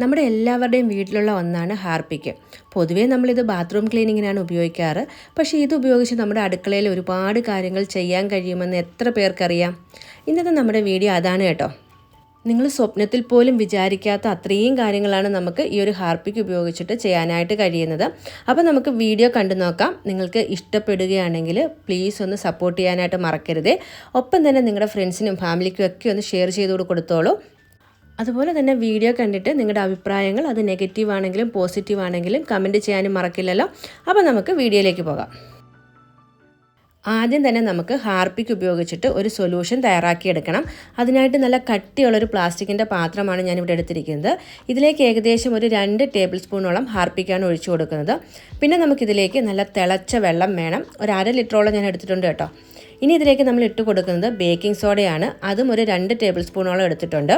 നമ്മുടെ എല്ലാവരുടെയും വീട്ടിലുള്ള ഒന്നാണ് ഹാർപ്പിക്ക്. പൊതുവേ നമ്മളിത് ബാത്റൂം ക്ലീനിങ്ങിനാണ് ഉപയോഗിക്കാറ്. പക്ഷേ ഇത് ഉപയോഗിച്ച് നമ്മുടെ അടുക്കളയിൽ ഒരുപാട് കാര്യങ്ങൾ ചെയ്യാൻ കഴിയുമെന്ന് എത്ര പേർക്കറിയാം? ഇന്നത്തെ നമ്മുടെ വീഡിയോ അതാണ് കേട്ടോ. നിങ്ങൾ സ്വപ്നത്തിൽ പോലും വിചാരിക്കാത്ത അത്രയും കാര്യങ്ങളാണ് നമുക്ക് ഈ ഒരു ഹാർപ്പിക്ക് ഉപയോഗിച്ചിട്ട് ചെയ്യാനായിട്ട് കഴിയുന്നത്. അപ്പോൾ നമുക്ക് വീഡിയോ കണ്ടു നോക്കാം. നിങ്ങൾക്ക് ഇഷ്ടപ്പെടുകയാണെങ്കിൽ പ്ലീസ് ഒന്ന് സപ്പോർട്ട് ചെയ്യാനായിട്ട് മറക്കരുതേ. ഒപ്പം തന്നെ നിങ്ങളുടെ ഫ്രണ്ട്സിനും ഫാമിലിക്കും ഒക്കെ ഒന്ന് ഷെയർ ചെയ്ത് കൊടുത്തോളൂ. അതുപോലെ തന്നെ വീഡിയോ കണ്ടിട്ട് നിങ്ങളുടെ അഭിപ്രായങ്ങൾ അത് നെഗറ്റീവ് ആണെങ്കിലും പോസിറ്റീവ് ആണെങ്കിലും കമന്റ് ചെയ്യാനും മറക്കില്ലല്ലോ. അപ്പോൾ നമുക്ക് വീഡിയോയിലേക്ക് പോകാം. ആദ്യം തന്നെ നമുക്ക് ഹാർപ്പിക്ക് ഉപയോഗിച്ചിട്ട് ഒരു സൊല്യൂഷൻ തയ്യാറാക്കിയെടുക്കണം. അതിനായിട്ട് നല്ല കട്ടിയുള്ളൊരു പ്ലാസ്റ്റിക്കിന്റെ പാത്രമാണ് ഞാനിവിടെ എടുത്തിരിക്കുന്നത്. ഇതിലേക്ക് ഏകദേശം ഒരു രണ്ട് ടേബിൾ സ്പൂണോളം ഹാർപ്പിക്കാണ് ഒഴിച്ചു കൊടുക്കുന്നത്. പിന്നെ നമുക്കിതിലേക്ക് നല്ല തിളച്ച വെള്ളം വേണം. ഒരു അര ലിറ്ററോളം ഞാൻ എടുത്തിട്ടുണ്ട് കേട്ടോ. ഇനി ഇതിലേക്ക് നമ്മൾ ഇട്ട് കൊടുക്കുന്നത് ബേക്കിംഗ് സോഡയാണ്. അതും ഒരു രണ്ട് ടേബിൾ സ്പൂണോളം എടുത്തിട്ടുണ്ട്.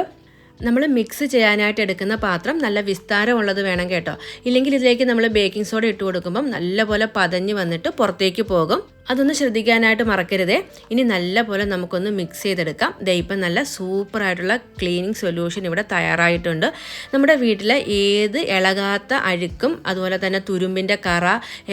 നമ്മൾ മിക്സ് ചെയ്യാനായിട്ട് എടുക്കുന്ന പാത്രം നല്ല വിസ്താരമുള്ളത് വേണം കേട്ടോ. ഇല്ലെങ്കിൽ ഇതിലേക്ക് നമ്മൾ ബേക്കിംഗ് സോഡ ഇട്ട് കൊടുക്കുമ്പം നല്ലപോലെ പതഞ്ഞ് വന്നിട്ട് പുറത്തേക്ക് പോകും. അതൊന്ന് ശ്രദ്ധിക്കാനായിട്ട് മറക്കരുതേ. ഇനി നല്ലപോലെ നമുക്കൊന്ന് മിക്സ് ചെയ്തെടുക്കാം. ദേ ഇപ്പം നല്ല സൂപ്പറായിട്ടുള്ള ക്ലീനിങ് സൊല്യൂഷൻ ഇവിടെ തയ്യാറായിട്ടുണ്ട്. നമ്മുടെ വീട്ടിലെ ഏത് ഇളകാത്ത അഴുക്കും അതുപോലെ തന്നെ തുരുമ്പിന്റെ കറ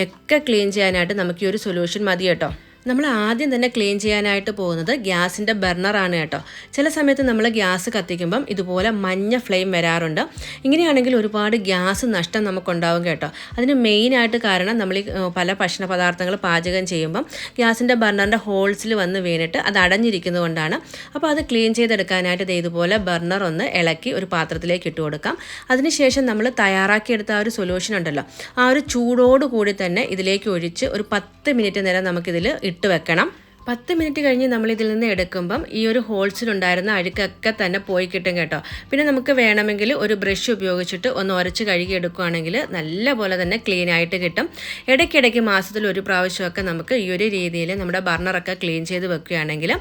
ഒക്കെ ക്ലീൻ ചെയ്യാനായിട്ട് നമുക്ക് ഈ ഒരു സൊല്യൂഷൻ മതി കേട്ടോ. നമ്മൾ ആദ്യം തന്നെ ക്ലീൻ ചെയ്യാനായിട്ട് പോകുന്നത് ഗ്യാസിന്റെ ബർണറാണ് കേട്ടോ. ചില സമയത്ത് നമ്മൾ ഗ്യാസ് കത്തിക്കുമ്പം ഇതുപോലെ മഞ്ഞ ഫ്ലെയിം വരാറുണ്ട്. ഇങ്ങനെയാണെങ്കിൽ ഒരുപാട് ഗ്യാസ് നഷ്ടം നമുക്കുണ്ടാവും കേട്ടോ. അതിന് മെയിനായിട്ട് കാരണം നമ്മൾ പല ഭക്ഷണ പദാർത്ഥങ്ങൾ പാചകം ചെയ്യുമ്പം ഗ്യാസിന്റെ ബർണറിന്റെ ഹോൾസിൽ വന്ന് വീണിട്ട് അത് അടഞ്ഞിരിക്കുന്നത് കൊണ്ടാണ്. അപ്പോൾ അത് ക്ലീൻ ചെയ്തെടുക്കാനായിട്ട് ഇത് ഇതുപോലെ ബർണർ ഒന്ന് ഇളക്കി ഒരു പാത്രത്തിലേക്ക് ഇട്ട് കൊടുക്കാം. അതിനുശേഷം നമ്മൾ തയ്യാറാക്കിയെടുത്ത ആ ഒരു സൊല്യൂഷൻ ഉണ്ടല്ലോ. ആ ഒരു ചൂടോട് കൂടി തന്നെ ഇതിലേക്ക് ഒഴിച്ച് ഒരു പത്ത് മിനിറ്റ് നേരം നമുക്കിതിൽ ഇട്ട് വെക്കണം. പത്ത് മിനിറ്റ് കഴിഞ്ഞ് നമ്മൾ ഇതിൽ നിന്ന് എടുക്കുമ്പം ഈ ഒരു ഹോൾസിലുണ്ടായിരുന്ന അഴുക്കൊക്കെ തന്നെ പോയി കിട്ടും കേട്ടോ. പിന്നെ നമുക്ക് വേണമെങ്കിൽ ഒരു ബ്രഷ് ഉപയോഗിച്ചിട്ട് ഒന്ന് ഉരച്ച് കഴുകി എടുക്കുകയാണെങ്കിൽ നല്ല പോലെ തന്നെ ക്ലീൻ ആയിട്ട് കിട്ടും. ഇടയ്ക്കിടയ്ക്ക് മാസത്തിൽ ഒരു പ്രാവശ്യമൊക്കെ നമുക്ക് ഈ ഒരു രീതിയിൽ നമ്മുടെ ബർണറൊക്കെ ക്ലീൻ ചെയ്ത് വെക്കുകയാണെങ്കിൽ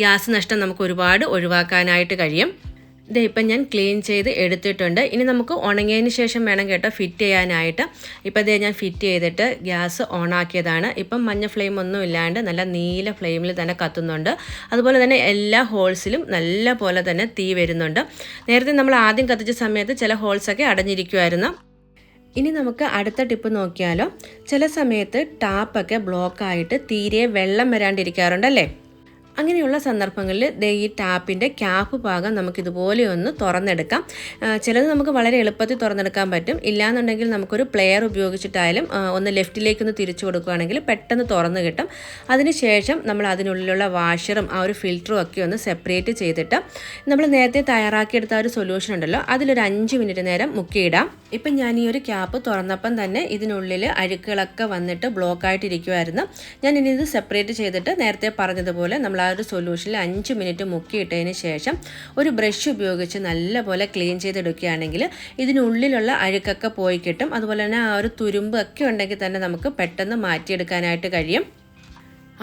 ഗ്യാസ് നഷ്ടം നമുക്ക് ഒരുപാട് ഒഴിവാക്കാനായിട്ട് കഴിയും. ഇത് ഇപ്പം ഞാൻ ക്ലീൻ ചെയ്ത് എടുത്തിട്ടുണ്ട്. ഇനി നമുക്ക് ഉണങ്ങിയതിന് ശേഷം വേണം കേട്ടോ ഫിറ്റ് ചെയ്യാനായിട്ട്. ഇപ്പം ഇതേ ഞാൻ ഫിറ്റ് ചെയ്തിട്ട് ഗ്യാസ് ഓൺ ആക്കിയതാണ്. ഇപ്പം മഞ്ഞ ഫ്ലെയിം ഒന്നും ഇല്ലാണ്ട് നല്ല നീല ഫ്ലെയിമിൽ തന്നെ കത്തുന്നുണ്ട്. അതുപോലെ തന്നെ എല്ലാ ഹോൾസിലും നല്ല പോലെ തന്നെ തീ വരുന്നുണ്ട്. നേരത്തെ നമ്മൾ ആദ്യം കത്തിച്ച സമയത്ത് ചില ഹോൾസൊക്കെ അടഞ്ഞിരിക്കുമായിരുന്നു ഇനി നമുക്ക് അടുത്ത ടിപ്പ് നോക്കിയാലോ. ചില സമയത്ത് ടാപ്പൊക്കെ ബ്ലോക്കായിട്ട് തീരെ വെള്ളം വരാണ്ടിരിക്കാറുണ്ടല്ലേ? അങ്ങനെയുള്ള സന്ദർഭങ്ങളിൽ ഈ ടാപ്പിന്റെ ക്യാപ്പ് ഭാഗം നമുക്കിതുപോലെ ഒന്ന് തുറന്നെടുക്കാം. ചിലത് നമുക്ക് വളരെ എളുപ്പത്തിൽ തുറന്നെടുക്കാൻ പറ്റും. ഇല്ലാന്നുണ്ടെങ്കിൽ നമുക്കൊരു പ്ലെയർ ഉപയോഗിച്ചിട്ടായാലും ഒന്ന് ലെഫ്റ്റിലേക്കൊന്ന് തിരിച്ചു കൊടുക്കുകയാണെങ്കിൽ പെട്ടെന്ന് തുറന്ന് കിട്ടും. അതിനുശേഷം നമ്മൾ അതിനുള്ളിലുള്ള വാഷറും ആ ഒരു ഫിൽറ്ററും ഒക്കെ ഒന്ന് സെപ്പറേറ്റ് ചെയ്തിട്ട് നമ്മൾ നേരത്തെ തയ്യാറാക്കിയെടുത്ത ഒരു സൊല്യൂഷൻ ഉണ്ടല്ലോ അതിലൊരു അഞ്ച് മിനിറ്റ് നേരം മുക്കിയിടാം. ഇപ്പം ഞാൻ ഈ ഒരു ക്യാപ്പ് തുറന്നപ്പം തന്നെ ഇതിനുള്ളിൽ അഴുക്കുകളൊക്കെ വന്നിട്ട് ബ്ലോക്കായിട്ടിരിക്കുമായിരുന്നു ഞാൻ ഇനി ഇത് സെപ്പറേറ്റ് ചെയ്തിട്ട് നേരത്തെ പറഞ്ഞതുപോലെ നമ്മൾ ആ ഒരു സൊല്യൂഷനിൽ അഞ്ച് മിനിറ്റ് മുക്കിയിട്ടതിന് ശേഷം ഒരു ബ്രഷ് ഉപയോഗിച്ച് നല്ലപോലെ ക്ലീൻ ചെയ്തെടുക്കുകയാണെങ്കിൽ ഇതിനുള്ളിലുള്ള അഴുക്കൊക്കെ പോയി കിട്ടും. അതുപോലെ തന്നെ ആ ഒരു തുരുമ്പ് ഒക്കെ ഉണ്ടെങ്കിൽ തന്നെ നമുക്ക് പെട്ടെന്ന് മാറ്റിയെടുക്കാനായിട്ട് കഴിയും.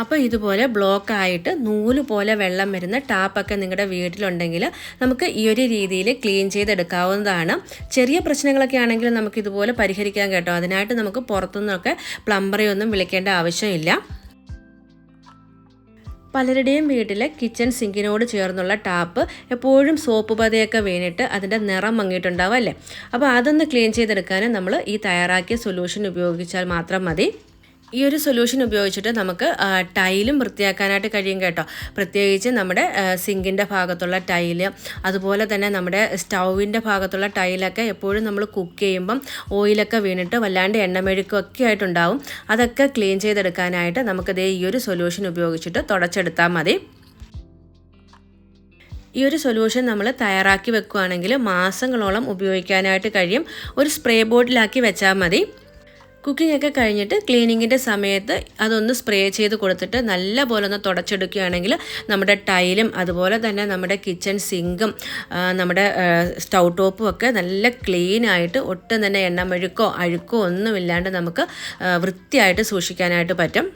അപ്പോൾ ഇതുപോലെ ബ്ലോക്ക് ആയിട്ട് നൂൽ പോലെ വെള്ളം വരുന്ന ടാപ്പൊക്കെ നിങ്ങളുടെ വീട്ടിലുണ്ടെങ്കിൽ നമുക്ക് ഈ ഒരു രീതിയിൽ ക്ലീൻ ചെയ്തെടുക്കാവുന്നതാണ്. ചെറിയ പ്രശ്നങ്ങളൊക്കെ ആണെങ്കിൽ നമുക്ക് ഇതുപോലെ പരിഹരിക്കാൻ കേട്ടോ. അതിനായിട്ട് നമുക്ക് പുറത്തുനിന്നൊക്കെ പ്ലംബറെ ഒന്നും വിളിക്കേണ്ട ആവശ്യമില്ല. പലരുടെയും വീട്ടിലെ കിച്ചൺ സിങ്കിനോട് ചേർന്നുള്ള ടാപ്പ് എപ്പോഴും സോപ്പ് പതയൊക്കെ വീണിട്ട് അതിന്റെ നിറം മങ്ങിയിട്ടുണ്ടാവും അല്ലേ? അപ്പോൾ അതൊന്ന് ക്ലീൻ ചെയ്തെടുക്കാനും നമ്മൾ ഈ തയ്യാറാക്കിയ സൊല്യൂഷൻ ഉപയോഗിച്ചാൽ മാത്രം മതി. ഈ ഒരു സൊല്യൂഷൻ ഉപയോഗിച്ചിട്ട് നമുക്ക് ടൈലും വൃത്തിയാക്കാനായിട്ട് കഴിയും കേട്ടോ. പ്രത്യേകിച്ച് നമ്മുടെ സിങ്കിന്റെ ഭാഗത്തുള്ള ടൈൽ അതുപോലെ തന്നെ നമ്മുടെ സ്റ്റൗവിന്റെ ഭാഗത്തുള്ള ടൈലൊക്കെ എപ്പോഴും നമ്മൾ കുക്ക് ചെയ്യുമ്പം ഓയിലൊക്കെ വീണിട്ട് വല്ലാണ്ട് എണ്ണമെഴുക്കൊക്കെ ആയിട്ടുണ്ടാവും. അതൊക്കെ ക്ലീൻ ചെയ്തെടുക്കാനായിട്ട് നമുക്കിതേ ഈ ഒരു സൊല്യൂഷൻ ഉപയോഗിച്ചിട്ട് തുടച്ചെടുത്താൽ മതി. ഈ ഒരു സൊല്യൂഷൻ നമ്മൾ തയ്യാറാക്കി വെക്കുകയാണെങ്കിൽ മാസങ്ങളോളം ഉപയോഗിക്കാനായിട്ട് കഴിയും. ഒരു സ്പ്രേ ബോട്ടിലാക്കി വെച്ചാൽ മതി. കുക്കിംഗ് ഒക്കെ കഴിഞ്ഞിട്ട് ക്ലീനിങ്ങിന്റെ സമയത്ത് അതൊന്ന് സ്പ്രേ ചെയ്ത് കൊടുത്തിട്ട് നല്ല പോലെ ഒന്ന് തുടച്ചെടുക്കുകയാണെങ്കിൽ നമ്മുടെ ടൈലും അതുപോലെ തന്നെ നമ്മുടെ കിച്ചൺ സിങ്കും നമ്മുടെ സ്റ്റൗ ടോപ്പും ഒക്കെ നല്ല ക്ലീൻ ആയിട്ട് ഒട്ടും തന്നെ എണ്ണമഴുക്കോ അഴുക്കോ ഒന്നുമില്ലാണ്ട് നമുക്ക് വൃത്തിയായിട്ട് സൂക്ഷിക്കാനായിട്ട് പറ്റും.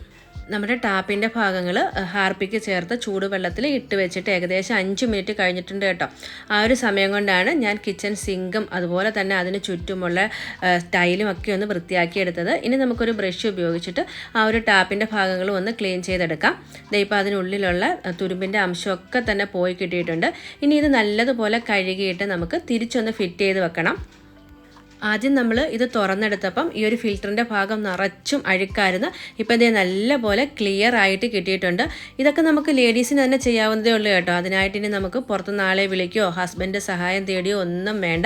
നമ്മുടെ ടാപ്പിന്റെ ഭാഗങ്ങൾ ഹാർപ്പിക്ക് ചേർത്ത് ചൂടുവെള്ളത്തിൽ ഇട്ട് വെച്ചിട്ട് ഏകദേശം അഞ്ച് മിനിറ്റ് കഴിഞ്ഞിട്ടുണ്ട് കേട്ടോ. ആ ഒരു സമയം കൊണ്ടാണ് ഞാൻ കിച്ചൺ സിങ്കും അതുപോലെ തന്നെ അതിന് ചുറ്റുമുള്ള ടൈലും ഒക്കെ ഒന്ന് വൃത്തിയാക്കിയെടുത്തത്. ഇനി നമുക്കൊരു ബ്രഷ് ഉപയോഗിച്ചിട്ട് ആ ഒരു ടാപ്പിന്റെ ഭാഗങ്ങളും ഒന്ന് ക്ലീൻ ചെയ്തെടുക്കാം. ഇപ്പോൾ അതിനുള്ളിലുള്ള തുരുമ്പിന്റെ അംശമൊക്കെ തന്നെ പോയി കിട്ടിയിട്ടുണ്ട്. ഇനി ഇത് നല്ലതുപോലെ കഴുകിയിട്ട് നമുക്ക് തിരിച്ചൊന്ന് ഫിറ്റ് ചെയ്ത് വെക്കണം. ആദ്യം നമ്മൾ ഇത് തുറന്നെടുത്തപ്പം ഈ ഒരു ഫിൽറ്ററിന്റെ ഭാഗം നിറച്ചും അഴുക്കായിരുന്നു. ഇപ്പം ഇതേ നല്ലപോലെ ക്ലിയർ ആയിട്ട് കിട്ടിയിട്ടുണ്ട്. ഇതൊക്കെ നമുക്ക് ലേഡീസിന് തന്നെ ചെയ്യാവുന്നതേ ഉള്ളൂ കേട്ടോ. അതിനായിട്ട് ഇനി നമുക്ക് പുറത്ത് നാളെ വിളിക്കുകയോ ഹസ്ബൻഡ് സഹായം തേടിയോ ഒന്നും വേണ്ട.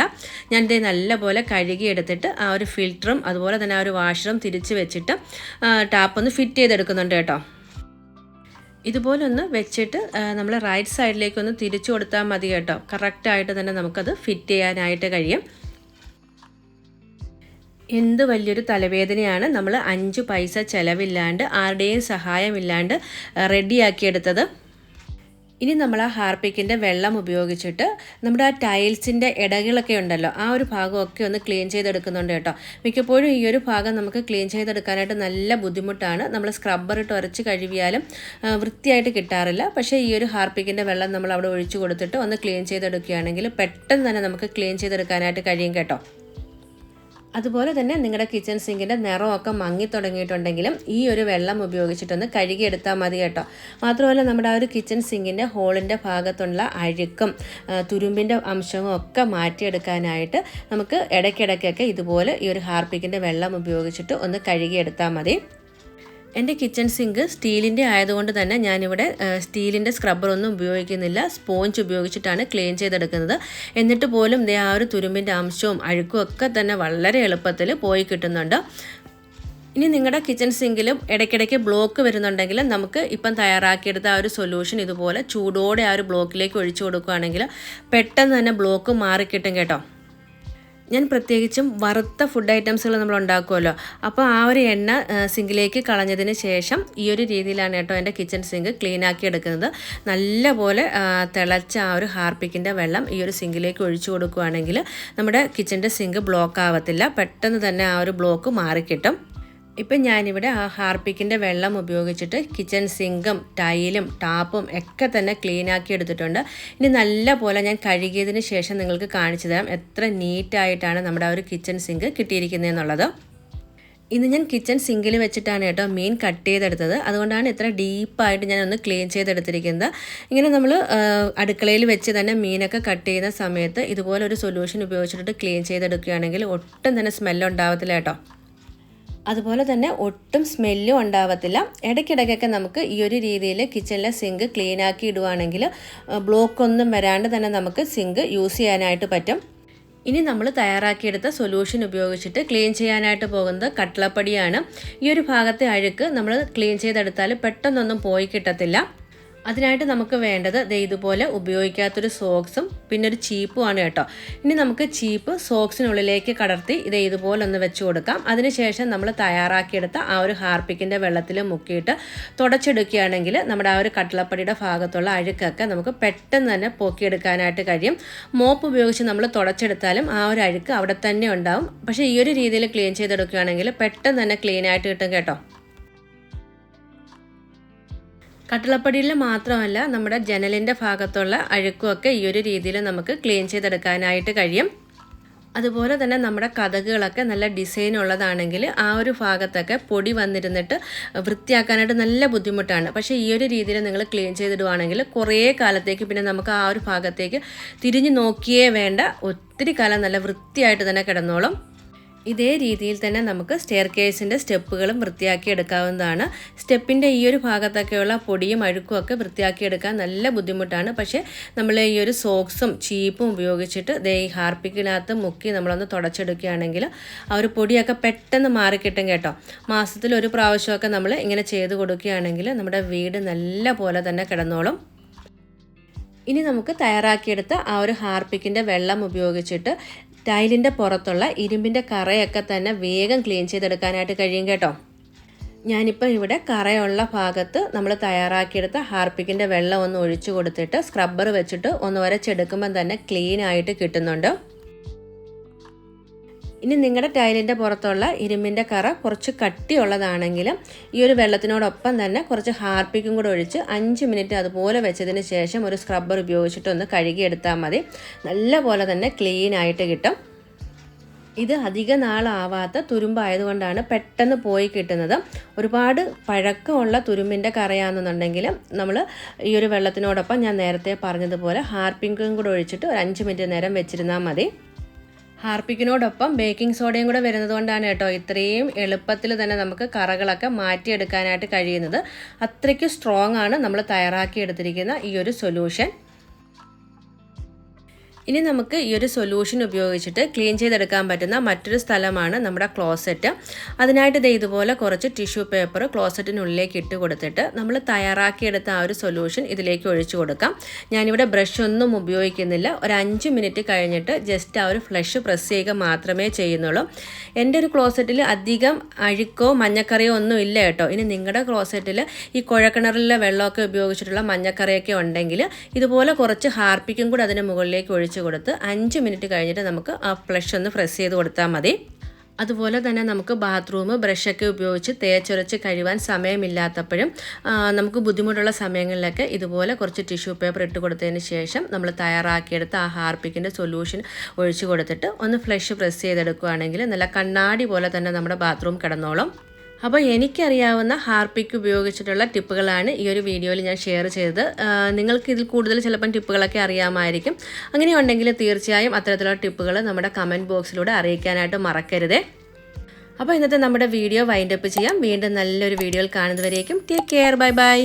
ഞാൻ ഇതേ നല്ലപോലെ കഴുകിയെടുത്തിട്ട് ആ ഒരു ഫിൽറ്ററും അതുപോലെ തന്നെ ആ ഒരു വാഷറും തിരിച്ച് വെച്ചിട്ട് ടാപ്പ് ഒന്ന് ഫിറ്റ് ചെയ്തെടുക്കുന്നുണ്ട് കേട്ടോ. ഇതുപോലെ ഒന്ന് വെച്ചിട്ട് നമ്മൾ റൈറ്റ് സൈഡിലേക്കൊന്ന് തിരിച്ചു കൊടുത്താൽ മതി കേട്ടോ. കറക്റ്റായിട്ട് തന്നെ നമുക്കത് ഫിറ്റ് ചെയ്യാനായിട്ട് കഴിയും. എന്ത് വലിയൊരു തലവേദനയാണ് നമ്മൾ അഞ്ച് പൈസ ചിലവില്ലാണ്ട് ആരുടെയും സഹായമില്ലാണ്ട് റെഡിയാക്കിയെടുത്തത്. ഇനി നമ്മൾ ആ ഹാർപ്പിക്കിന്റെ വെള്ളം ഉപയോഗിച്ചിട്ട് നമ്മുടെ ആ ടൈൽസിന്റെ ഇടകളൊക്കെ ഉണ്ടല്ലോ ആ ഒരു ഭാഗമൊക്കെ ഒന്ന് ക്ലീൻ ചെയ്തെടുക്കുന്നുണ്ട് കേട്ടോ. മിക്കപ്പോഴും ഈ ഒരു ഭാഗം നമുക്ക് ക്ലീൻ ചെയ്തെടുക്കാനായിട്ട് നല്ല ബുദ്ധിമുട്ടാണ്. നമ്മൾ സ്ക്രബ്ബർ ഇട്ട് ഉരച്ച് കഴുകിയാലും വൃത്തിയായിട്ട് കിട്ടാറില്ല. പക്ഷേ ഈ ഒരു ഹാർപ്പിക്കിന്റെ വെള്ളം നമ്മൾ അവിടെ ഒഴിച്ചു കൊടുത്തിട്ട് ഒന്ന് ക്ലീൻ ചെയ്തെടുക്കുകയാണെങ്കിൽ പെട്ടെന്ന് തന്നെ നമുക്ക് ക്ലീൻ ചെയ്തെടുക്കാനായിട്ട് കഴിയും കേട്ടോ. അതുപോലെ തന്നെ നിങ്ങളുടെ കിച്ചൺ സിങ്കിന്റെ നിറമൊക്കെ മങ്ങി തുടങ്ങിയിട്ടുണ്ടെങ്കിലും ഈ ഒരു വെള്ളം ഉപയോഗിച്ചിട്ടൊന്ന് കഴുകിയെടുത്താൽ മതി കേട്ടോ. മാത്രമല്ല നമ്മുടെ ആ ഒരു കിച്ചൺ സിങ്കിന്റെ ഹോളിന്റെ ഭാഗത്തുള്ള അഴുക്കും തുരുമ്പിന്റെ അംശവും ഒക്കെ മാറ്റിയെടുക്കാനായിട്ട് നമുക്ക് ഇടയ്ക്കിടയ്ക്കൊക്കെ ഇതുപോലെ ഈ ഒരു ഹാർപ്പിക്കിന്റെ വെള്ളം ഉപയോഗിച്ചിട്ട് ഒന്ന് കഴുകിയെടുത്താൽ മതി. എന്റെ കിച്ചൺ സിങ്ക് സ്റ്റീലിന്റെ ആയതുകൊണ്ട് തന്നെ ഞാനിവിടെ സ്റ്റീലിന്റെ സ്ക്രബ്ബറൊന്നും ഉപയോഗിക്കുന്നില്ല. സ്പോഞ്ച് ഉപയോഗിച്ചിട്ടാണ് ക്ലീൻ ചെയ്തെടുക്കുന്നത്. എന്നിട്ട് പോലും ദേ ആ ഒരു തുരുമ്പിന്റെ അംശവും അഴുക്കും ഒക്കെ തന്നെ വളരെ എളുപ്പത്തിൽ പോയി കിട്ടുന്നുണ്ട്. ഇനി നിങ്ങളുടെ കിച്ചൺ സിങ്കിലും ഇടയ്ക്കിടയ്ക്ക് ബ്ലോക്ക് വരുന്നുണ്ടെങ്കിൽ നമുക്ക് ഇപ്പം തയ്യാറാക്കിയെടുത്ത ആ ഒരു സൊല്യൂഷൻ ഇതുപോലെ ചൂടോടെ ആ ഒരു ബ്ലോക്കിലേക്ക് ഒഴിച്ചു കൊടുക്കുകയാണെങ്കിൽ പെട്ടെന്ന് തന്നെ ബ്ലോക്ക് മാറിക്കിട്ടും കേട്ടോ. ഞാൻ പ്രത്യേകിച്ചും വറുത്ത ഫുഡ് ഐറ്റംസുകൾ നമ്മൾ ഉണ്ടാക്കുമല്ലോ അപ്പോൾ ആ ഒരു എണ്ണ സിങ്കിലേക്ക് കളഞ്ഞതിന് ശേഷം ഈ ഒരു രീതിയിലാണ് കേട്ടോ എന്റെ കിച്ചൺ സിങ്ക് ക്ലീൻ ആക്കി എടുക്കുന്നത്. നല്ലപോലെ തിളച്ച ആ ഒരു ഹാർപ്പിക്കിന്റെ വെള്ളം ഈ ഒരു സിങ്കിലേക്ക് ഒഴിച്ചു കൊടുക്കുകയാണെങ്കിൽ നമ്മുടെ കിച്ചന്റെ സിങ്ക് ബ്ലോക്ക് ആവത്തില്ല. പെട്ടെന്ന് തന്നെ ആ ഒരു ബ്ലോക്ക് മാറിക്കിട്ടും. ഇപ്പം ഞാനിവിടെ ആ ഹാർപ്പിക്കിന്റെ വെള്ളം ഉപയോഗിച്ചിട്ട് കിച്ചൺ സിങ്കും ടൈലും ടാപ്പും ഒക്കെ തന്നെ ക്ലീൻ ആക്കി എടുത്തിട്ടുണ്ട്. ഇനി നല്ല പോലെ ഞാൻ കഴുകിയതിന് ശേഷം നിങ്ങൾക്ക് കാണിച്ചു തരാം എത്ര നീറ്റായിട്ടാണ് നമ്മുടെ ആ ഒരു കിച്ചൺ സിങ്ക് കിട്ടിയിരിക്കുന്നതെന്നുള്ളത്. ഇന്ന് ഞാൻ കിച്ചൺ സിങ്കിൽ വെച്ചിട്ടാണ് കേട്ടോ മീൻ കട്ട് ചെയ്തെടുത്തത്. അതുകൊണ്ടാണ് ഇത്ര ഡീപ്പായിട്ട് ഞാൻ ഒന്ന് ക്ലീൻ ചെയ്തെടുത്തിരിക്കുന്നത്. ഇങ്ങനെ നമ്മൾ അടുക്കളയിൽ വെച്ച് തന്നെ മീനൊക്കെ കട്ട് ചെയ്യുന്ന സമയത്ത് ഇതുപോലെ ഒരു സൊല്യൂഷൻ ഉപയോഗിച്ചിട്ട് ക്ലീൻ ചെയ്തെടുക്കുകയാണെങ്കിൽ ഒട്ടും തന്നെ സ്മെല്ലുണ്ടാവത്തില്ല കേട്ടോ. അതുപോലെ തന്നെ ഒട്ടും സ്മെല്ലും ഉണ്ടാവത്തില്ല. ഇടയ്ക്കിടയ്ക്കൊക്കെ നമുക്ക് ഈ ഒരു രീതിയിൽ കിച്ചണിലെ സിങ്ക് ക്ലീൻ ആക്കി ഇടുവാണെങ്കിൽ ബ്ലോക്ക് ഒന്നും വരാണ്ട് തന്നെ നമുക്ക് സിങ്ക് യൂസ് ചെയ്യാനായിട്ട് പറ്റും. ഇനി നമ്മൾ തയ്യാറാക്കിയെടുത്ത സൊല്യൂഷൻ ഉപയോഗിച്ചിട്ട് ക്ലീൻ ചെയ്യാനായിട്ട് പോകുന്നത് കട്ടിളപ്പടിയാണ്. ഈ ഒരു ഭാഗത്തെ അഴുക്ക് നമ്മൾ ക്ലീൻ ചെയ്തെടുത്താൽ പെട്ടെന്നൊന്നും പോയി കിട്ടത്തില്ല. അതിനായിട്ട് നമുക്ക് വേണ്ടത് ദേ ഇതുപോലെ ഉപയോഗിക്കാത്തൊരു സോക്സും പിന്നെ ഒരു ചീപ്പുമാണ് കേട്ടോ. ഇനി നമുക്ക് ചീപ്പ് സോക്സിനുള്ളിലേക്ക് കടർത്തി ഇത് ഇതുപോലെ ഒന്ന് വെച്ച് കൊടുക്കാം. അതിനുശേഷം നമ്മൾ തയ്യാറാക്കിയെടുത്ത ആ ഒരു ഹാർപ്പിക്കിന്റെ വെള്ളത്തിൽ മുക്കിയിട്ട് തുടച്ചെടുക്കുകയാണെങ്കിൽ നമ്മുടെ ആ ഒരു കട്ടിളപ്പടിയുടെ ഭാഗത്തുള്ള അഴുക്കൊക്കെ നമുക്ക് പെട്ടെന്ന് തന്നെ പോക്കിയെടുക്കാനായിട്ട് കഴിയും. മോപ്പ് ഉപയോഗിച്ച് നമ്മൾ തുടച്ചെടുത്താലും ആ ഒരു അഴുക്ക് അവിടെ തന്നെ ഉണ്ടാവും. പക്ഷേ ഈ ഒരു രീതിയിൽ ക്ലീൻ ചെയ്തെടുക്കുകയാണെങ്കിൽ പെട്ടെന്ന് തന്നെ ക്ലീനായിട്ട് കിട്ടും കേട്ടോ. കട്ടിളപ്പടിയിൽ മാത്രമല്ല നമ്മുടെ ജനലിന്റെ ഭാഗത്തുള്ള അഴുക്കുമൊക്കെ ഈ ഒരു രീതിയിൽ നമുക്ക് ക്ലീൻ ചെയ്തെടുക്കാനായിട്ട് കഴിയും. അതുപോലെ തന്നെ നമ്മുടെ കഥകുകളൊക്കെ നല്ല ഡിസൈൻ ഉള്ളതാണെങ്കിൽ ആ ഒരു ഭാഗത്തൊക്കെ പൊടി വന്നിരുന്നിട്ട് വൃത്തിയാക്കാനായിട്ട് നല്ല ബുദ്ധിമുട്ടാണ്. പക്ഷേ ഈ ഒരു രീതിയിൽ നിങ്ങൾ ക്ലീൻ ചെയ്തിടുവാണെങ്കിൽ കുറേ കാലത്തേക്ക് പിന്നെ നമുക്ക് ആ ഒരു ഭാഗത്തേക്ക് തിരിഞ്ഞു നോക്കിയേ വേണ്ട. ഒത്തിരി കാലം നല്ല വൃത്തിയായിട്ട് തന്നെ കിടന്നോളും. ഇതേ രീതിയിൽ തന്നെ നമുക്ക് സ്റ്റെയർ കേസിന്റെ സ്റ്റെപ്പുകളും വൃത്തിയാക്കി എടുക്കാവുന്നതാണ്. സ്റ്റെപ്പിന്റെ ഈ ഒരു ഭാഗത്തൊക്കെയുള്ള പൊടിയും അഴുക്കും ഒക്കെ വൃത്തിയാക്കി എടുക്കാൻ നല്ല ബുദ്ധിമുട്ടാണ്. പക്ഷേ നമ്മൾ ഈ ഒരു സോക്സും ചീപ്പും ഉപയോഗിച്ചിട്ട് ദേ ഈ ഹാർപ്പിക്കിനകത്ത് മുക്കി നമ്മളൊന്ന് തുടച്ചെടുക്കുകയാണെങ്കിൽ ആ ഒരു പൊടിയൊക്കെ പെട്ടെന്ന് മാറിക്കിട്ടും കേട്ടോ. മാസത്തിൽ ഒരു പ്രാവശ്യമൊക്കെ നമ്മൾ ഇങ്ങനെ ചെയ്ത് കൊടുക്കുകയാണെങ്കിൽ നമ്മുടെ വീട് നല്ല പോലെ തന്നെ കിടന്നോളും. ഇനി നമുക്ക് തയ്യാറാക്കിയെടുത്ത ആ ഒരു ഹാർപ്പിക്കിന്റെ വെള്ളം ഉപയോഗിച്ചിട്ട് ടൈലിന്റെ പുറത്തുള്ള ഇരുമ്പിന്റെ കറയൊക്കെ തന്നെ വേഗം ക്ലീൻ ചെയ്തെടുക്കാനായിട്ട് കഴിയും കേട്ടോ. ഞാനിപ്പോൾ ഇവിടെ കറയുള്ള ഭാഗത്ത് നമ്മൾ തയ്യാറാക്കിയെടുത്ത ഹാർപ്പിക്കിന്റെ വെള്ളം ഒന്ന് ഒഴിച്ചു കൊടുത്തിട്ട് സ്ക്രബ്ബർ വെച്ചിട്ട് ഒന്ന് വരച്ചെടുക്കുമ്പം തന്നെ ക്ലീൻ ആയിട്ട് കിട്ടുന്നുണ്ട്. ഇനി നിങ്ങളുടെ ടൈലിന്റെ പുറത്തുള്ള ഇരുമ്പിന്റെ കറ കുറച്ച് കട്ടിയുള്ളതാണെങ്കിലും ഈ ഒരു വെള്ളത്തിനോടൊപ്പം തന്നെ കുറച്ച് ഹാർപ്പിക്കും കൂടെ ഒഴിച്ച് അഞ്ച് മിനിറ്റ് അതുപോലെ വെച്ചതിന് ശേഷം ഒരു സ്ക്രബ്ബർ ഉപയോഗിച്ചിട്ടൊന്ന് കഴുകിയെടുത്താൽ മതി. നല്ല പോലെ തന്നെ ക്ലീൻ ആയിട്ട് കിട്ടും. ഇത് അധിക നാളാവാത്ത തുരുമ്പായതുകൊണ്ടാണ് പെട്ടെന്ന് പോയി കിട്ടുന്നത്. ഒരുപാട് പഴക്കമുള്ള തുരുമ്പിന്റെ കറയാണെന്നുണ്ടെങ്കിൽ നമ്മൾ ഈ ഒരു വെള്ളത്തിനോടൊപ്പം ഞാൻ നേരത്തെ പറഞ്ഞതുപോലെ ഹാർപ്പിങ്കും കൂടെ ഒഴിച്ചിട്ട് ഒരു അഞ്ച് മിനിറ്റ് നേരം വെച്ചിരുന്നാൽ മതി. ഹാർപ്പിക്കിനോടൊപ്പം ബേക്കിംഗ് സോഡയും കൂടെ വരുന്നത് കൊണ്ടാണ് കേട്ടോ ഇത്രയും എളുപ്പത്തിൽ തന്നെ നമുക്ക് കറകളൊക്കെ മാറ്റിയെടുക്കാനായിട്ട് കഴിയുന്നത്. അത്രയ്ക്ക് സ്ട്രോങ് ആണ് നമ്മൾ തയ്യാറാക്കി എടുത്തിരിക്കുന്ന ഈ ഒരു സൊല്യൂഷൻ ഇനി നമുക്ക് ഈ ഒരു സൊല്യൂഷൻ ഉപയോഗിച്ചിട്ട് ക്ലീൻ ചെയ്തെടുക്കാൻ പറ്റുന്ന മറ്റൊരു സ്ഥലമാണ് നമ്മുടെ ക്ലോസറ്റ് അതിനായിട്ട് ഇത് ഇതുപോലെ കുറച്ച് ടിഷ്യൂ പേപ്പർ ക്ലോസറ്റിനുള്ളിലേക്ക് ഇട്ട് കൊടുത്തിട്ട് നമ്മൾ തയ്യാറാക്കിയെടുത്ത ആ ഒരു സൊല്യൂഷൻ ഇതിലേക്ക് ഒഴിച്ചു കൊടുക്കാം. ഞാനിവിടെ ബ്രഷ് ഒന്നും ഉപയോഗിക്കുന്നില്ല. ഒരു അഞ്ച് മിനിറ്റ് കഴിഞ്ഞിട്ട് ജസ്റ്റ് ആ ഒരു ഫ്ലഷ് പ്രസ് ചെയ്യുക മാത്രമേ ചെയ്യുന്നുള്ളൂ. എന്റെ ഒരു ക്ലോസറ്റിൽ അധികം അഴുക്കോ മഞ്ഞക്കറിയോ ഒന്നും ഇല്ല കേട്ടോ. ഇനി നിങ്ങളുടെ ക്ലോസറ്റിൽ ഈ കുഴക്കിണറിലെ വെള്ളമൊക്കെ ഉപയോഗിച്ചിട്ടുള്ള മഞ്ഞക്കറിയൊക്കെ ഉണ്ടെങ്കിൽ ഇതുപോലെ കുറച്ച് ഹാർപ്പിക്കും കൂടി അതിന് മുകളിലേക്ക് ഒഴിച്ച് കൊടുത്ത് അഞ്ച് മിനിറ്റ് കഴിഞ്ഞിട്ട് നമുക്ക് ആ ഫ്ലഷ് ഒന്ന് ഫ്രഷ് ചെയ്ത് കൊടുത്താൽ മതി. അതുപോലെ തന്നെ നമുക്ക് ബാത്റൂം ബ്രഷൊക്കെ ഉപയോഗിച്ച് തേച്ചൊരച്ച് കഴിവാൻ സമയമില്ലാത്തപ്പോഴും നമുക്ക് ബുദ്ധിമുട്ടുള്ള സമയങ്ങളിലൊക്കെ ഇതുപോലെ കുറച്ച് ടിഷ്യൂ പേപ്പർ ഇട്ട് കൊടുത്തതിന് ശേഷം നമ്മൾ തയ്യാറാക്കിയെടുത്ത് ആ ഹാർപ്പിക്കിന്റെ സൊല്യൂഷൻ ഒഴിച്ചു കൊടുത്തിട്ട് ഒന്ന് ഫ്ലഷ് പ്രസ് ചെയ്തെടുക്കുകയാണെങ്കിൽ നല്ല കണ്ണാടി പോലെ തന്നെ നമ്മുടെ ബാത്റൂം കിടന്നോളും. അപ്പോൾ എനിക്കറിയാവുന്ന ഹാർപ്പിക്ക് ഉപയോഗിച്ചിട്ടുള്ള ടിപ്പുകളാണ് ഈ ഒരു വീഡിയോയിൽ ഞാൻ ഷെയർ ചെയ്തത്. നിങ്ങൾക്ക് ഇതിൽ കൂടുതൽ ചിലപ്പം ടിപ്പുകളൊക്കെ അറിയാമായിരിക്കും. അങ്ങനെയുണ്ടെങ്കിൽ തീർച്ചയായും അത്തരത്തിലുള്ള ടിപ്പുകൾ നമ്മുടെ കമന്റ് ബോക്സിലൂടെ അറിയിക്കാനായിട്ട് മറക്കരുതേ. അപ്പോൾ ഇന്നത്തെ നമ്മുടെ വീഡിയോ വൈൻഡപ്പ് ചെയ്യാം. വീണ്ടും നല്ലൊരു വീഡിയോയിൽ കാണുന്നവരേക്കും ടേക്ക് കെയർ ബൈ ബൈ